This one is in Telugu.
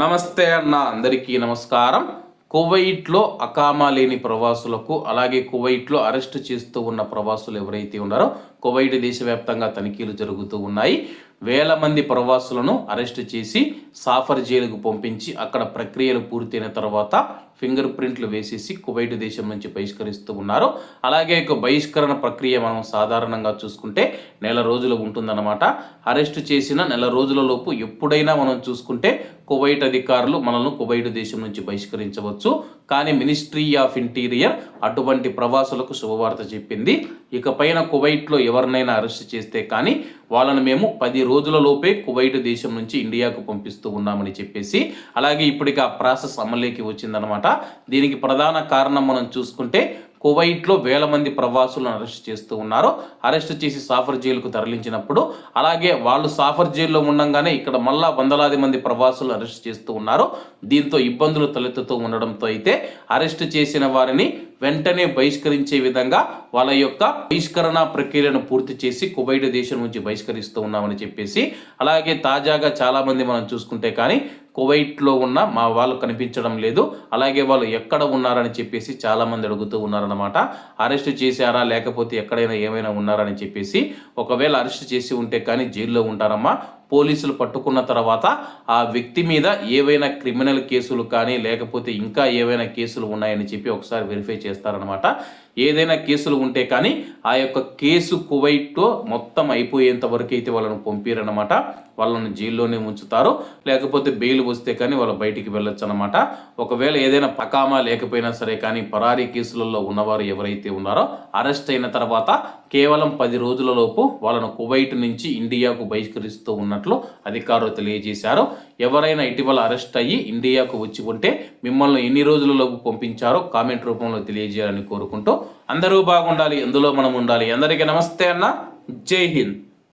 నమస్తే అన్న అందరికీ నమస్కారం. కువైట్లో అకామా లేని ప్రవాసులకు అలాగే కువైట్లో అరెస్ట్ చేస్తూ ఉన్న ప్రవాసులు ఎవరైతే ఉన్నారో కువైట్ దేశవ్యాప్తంగా తనిఖీలు జరుగుతూ ఉన్నాయి. వేల మంది ప్రవాసులను అరెస్ట్ చేసి సాఫర్ జైలుకు పంపించి అక్కడ ప్రక్రియలు పూర్తయిన తర్వాత ఫింగర్ ప్రింట్లు వేసేసి కువైట్ దేశం నుంచి బహిష్కరిస్తూ ఉన్నారు. అలాగే ఇక బహిష్కరణ ప్రక్రియ మనం సాధారణంగా చూసుకుంటే నెల రోజులు ఉంటుందన్నమాట. అరెస్ట్ చేసిన నెల రోజుల లోపు ఎప్పుడైనా మనం చూసుకుంటే కువైట్ అధికారులు మనల్ని కువైట్ దేశం నుంచి బహిష్కరించవచ్చు. కానీ మినిస్ట్రీ ఆఫ్ ఇంటీరియర్ అటువంటి ప్రవాసులకు శుభవార్త చెప్పింది. ఇక పైన కువైట్లో ఎవరినైనా అరెస్ట్ చేస్తే కానీ వాళ్ళను మేము పది రోజుల లోపే కువైట్ దేశం నుంచి ఇండియాకు పంపిస్తూ ఉన్నామని చెప్పేసి అలాగే ఇప్పటికి ఆ ప్రాసెస్ అమల్లోకి వచ్చిందనమాట దీనికి ప్రధాన కారణం మనం చూసుకుంటే కువైట్లో వేల మంది ప్రవాసులను అరెస్ట్ చేస్తూ ఉన్నారు. అరెస్ట్ చేసి సాఫర్ జైలుకు తరలించినప్పుడు అలాగే వాళ్ళు సాఫర్ జైల్లో ఉండంగానే ఇక్కడ మళ్ళా వందలాది మంది ప్రవాసులు అరెస్ట్ చేస్తూ ఉన్నారు. దీంతో ఇబ్బందులు తలెత్తుతూ ఉండడంతో అయితే అరెస్ట్ చేసిన వారిని వెంటనే బహిష్కరించే విధంగా వాళ్ళ యొక్క బహిష్కరణ ప్రక్రియను పూర్తి చేసి కువైట్ దేశం నుంచి బహిష్కరిస్తూ ఉన్నామని చెప్పేసి అలాగే తాజాగా చాలామంది మనం చూసుకుంటే కానీ కువైట్లో ఉన్న మా వాళ్ళు కనిపించడం లేదు అలాగే వాళ్ళు ఎక్కడ ఉన్నారని చెప్పేసి చాలామంది అడుగుతూ ఉన్నారన్నమాట. అరెస్ట్ చేశారా లేకపోతే ఎక్కడైనా ఏమైనా ఉన్నారని చెప్పేసి ఒకవేళ అరెస్ట్ చేసి ఉంటే కానీ జైల్లో ఉంటారమ్మా. పోలీసులు పట్టుకున్న తర్వాత ఆ వ్యక్తి మీద ఏవైనా క్రిమినల్ కేసులు కానీ లేకపోతే ఇంకా ఏవైనా కేసులు ఉన్నాయని చెప్పి ఒకసారి వెరిఫై చేస్తారనమాట ఏదైనా కేసులు ఉంటే కానీ ఆ యొక్క కేసు కువైట్లో మొత్తం అయిపోయేంత వరకు అయితే వాళ్ళని పంపిరనమాట వాళ్ళని జైల్లోనే ఉంచుతారు. లేకపోతే బెయిల్ వస్తే కానీ వాళ్ళు బయటికి వెళ్ళొచ్చు అనమాట ఒకవేళ ఏదైనా పకామా లేకపోయినా సరే కానీ పరారీ కేసులలో ఉన్నవారు ఎవరైతే ఉన్నారో అరెస్ట్ అయిన తర్వాత కేవలం పది రోజులలోపు వాళ్ళను కువైట్ నుంచి ఇండియాకు బహిష్కరిస్తూ ఉన్నట్లు అధికారులు తెలియజేశారు. ఎవరైనా ఇటీవల అరెస్ట్ అయ్యి ఇండియాకు వచ్చి ఉంటే మిమ్మల్ని ఎన్ని రోజులలోపు పంపించారో కామెంట్ రూపంలో తెలియజేయాలని కోరుకుంటూ అందరూ బాగుండాలి ఎందులో మనం ఉండాలి. అందరికీ నమస్తే అన్న. జై హింద్.